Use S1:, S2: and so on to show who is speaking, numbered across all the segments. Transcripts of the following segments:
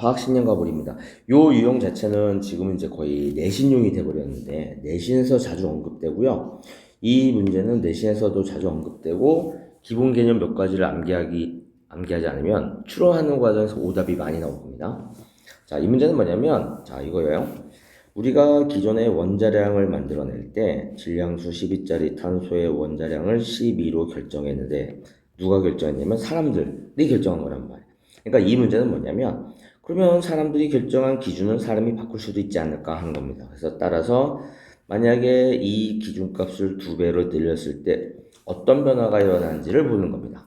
S1: 화학식량과 물입니다. 요 유형 자체는 지금은 이제 거의 내신용이 돼버렸는데 내신에서 자주 언급되고요. 이 문제는 내신에서도 자주 언급되고 기본 개념 몇 가지를 암기하기 암기하지 않으면 추론하는 과정에서 오답이 많이 나올 겁니다. 자, 이 문제는 뭐냐면 자 이거예요. 우리가 기존에 원자량을 만들어낼 때 질량수 12짜리 탄소의 원자량을 12로 결정했는데 누가 결정했냐면 사람들이 결정한 거란 말이에요. 그러니까 이 문제는 뭐냐면 그러면 사람들이 결정한 기준은 사람이 바꿀 수도 있지 않을까 하는 겁니다. 그래서 따라서 만약에 이 기준값을 두 배로 늘렸을 때 어떤 변화가 일어나는지를 보는 겁니다.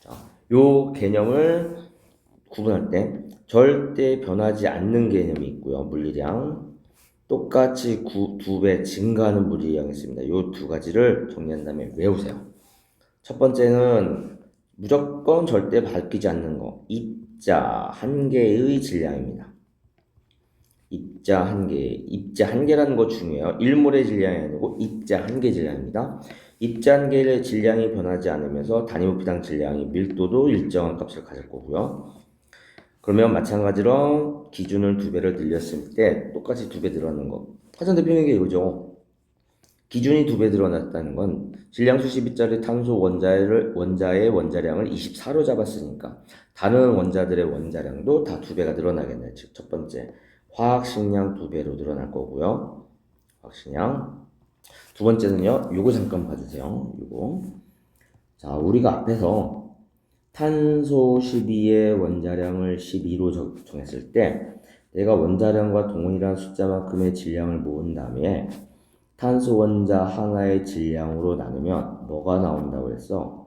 S1: 자, 요 개념을 구분할 때 절대 변하지 않는 개념이 있고요. 물리량 똑같이 두 배 증가하는 물리량이 있습니다. 요두 가지를 정리한 다음에 외우세요. 첫 번째는 무조건 절대 바뀌지 않는 거. 입자 한 개의 질량입니다. 입자 한 개, 입자 한 개라는 거 중요해요. 일몰의 질량이 아니고 입자 한 개 질량입니다. 입자 한 개의 질량이 변하지 않으면서 단위 부피당 질량이 밀도도 일정한 값을 가질 거고요. 그러면 마찬가지로 기준을 두 배를 늘렸을 때 똑같이 두 배 늘어나는 거. 화전 대표는 게 이거죠. 기준이 두 배 늘어났다는 건 질량수 12짜리 탄소 원자를 원자의 원자량을 24로 잡았으니까 다른 원자들의 원자량도 다 두 배가 늘어나겠네요. 즉첫 번째 화학식량 두 배로 늘어날 거고요. 화학식량 두 번째는요. 요거 잠깐 봐주세요. 요거 자 우리가 앞에서 탄소 12의 원자량을 12로 정했을 때 내가 원자량과 동일한 숫자만큼의 질량을 모은 다음에 탄소 원자 하나의 질량으로 나누면 뭐가 나온다고 했어?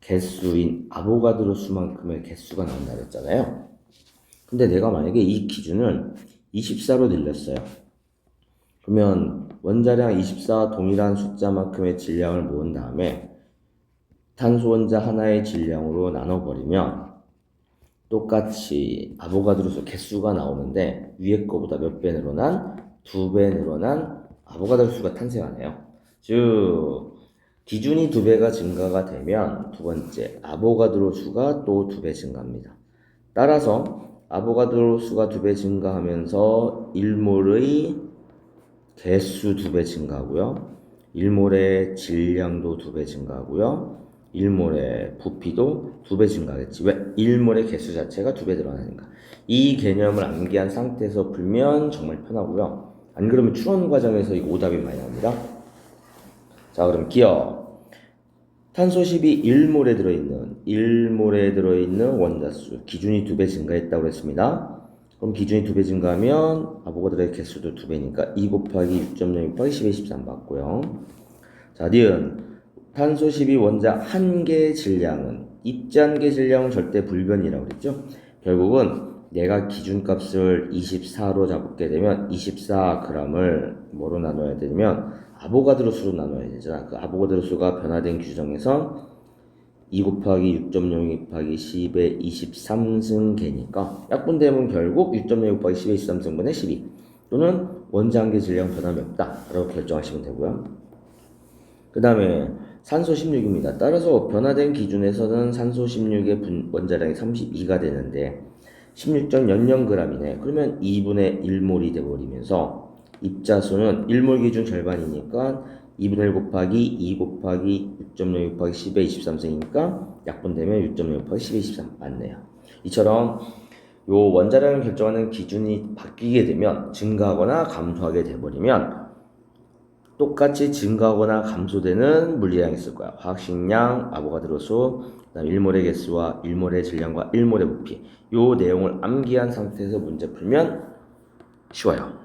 S1: 개수인 아보가드로 수만큼의 개수가 나온다고 했잖아요. 근데 내가 만약에 이 기준을 24로 늘렸어요. 그러면 원자량 24 동일한 숫자만큼의 질량을 모은 다음에 탄소 원자 하나의 질량으로 나눠버리면 똑같이 아보가드로수 개수가 나오는데 위에 거보다 몇 배 늘어난 두 배 늘어난 아보가드로 수가 탄생하네요. 즉 기준이 두 배가 증가가 되면 두 번째 아보가드로 수가 또 두 배 증가합니다. 따라서 아보가드로 수가 두 배 증가하면서 1몰의 개수 두 배 증가하고요. 1몰의 질량도 두 배 증가하고요. 1몰의 부피도 두 배 증가하겠지. 왜? 1몰의 개수 자체가 두 배 늘어나니까. 이 개념을 암기한 상태에서 풀면 정말 편하고요. 안 그러면 추론 과정에서 이 오답이 많이 나옵니다. 자, 그럼 기억. 탄소 12 1몰에 들어있는 1몰에 들어있는 원자수 기준이 두 배 증가했다고 했습니다. 그럼 기준이 두 배 증가하면 아보가드로의 개수도 두 배니까 2 곱하기 6.0 곱하기 10에 13 받고요. 자, 니은 탄소 12 원자 한 개의 질량은 입자 한개 질량은 절대 불변이라고 그랬죠. 결국은 내가 기준값을 24로 잡게 되면 24g을 뭐로 나눠야 되냐면 아보가드로 수로 나눠야 되잖아. 그 아보가드로 수가 변화된 규정에서 2 곱하기 6.0 곱하기 10의 23승계니까 약분되면 결국 6.0 곱하기 10의 23승분의 12 또는 원자 한개 질량 변함이 없다 라고 결정하시면 되고요. 그 다음에 산소 16입니다. 따라서 변화된 기준에서는 산소 16의 분, 원자량이 32가 되는데 16.00g이네. 그러면 2분의 1몰이 돼버리면서 입자수는 1몰 기준 절반이니까 2분의 1 곱하기 2 곱하기 6.0 곱하기 10의 23승이니까 약분되면 6.0 곱하기 10의 23 맞네요. 이처럼 요 원자량을 결정하는 기준이 바뀌게 되면 증가하거나 감소하게 돼버리면 똑같이 증가하거나 감소되는 물리량이 있을 거야. 화학식량, 아보가드로수, 그다음 일몰의 개수와 일몰의 질량과 일몰의 부피. 요 내용을 암기한 상태에서 문제 풀면 쉬워요.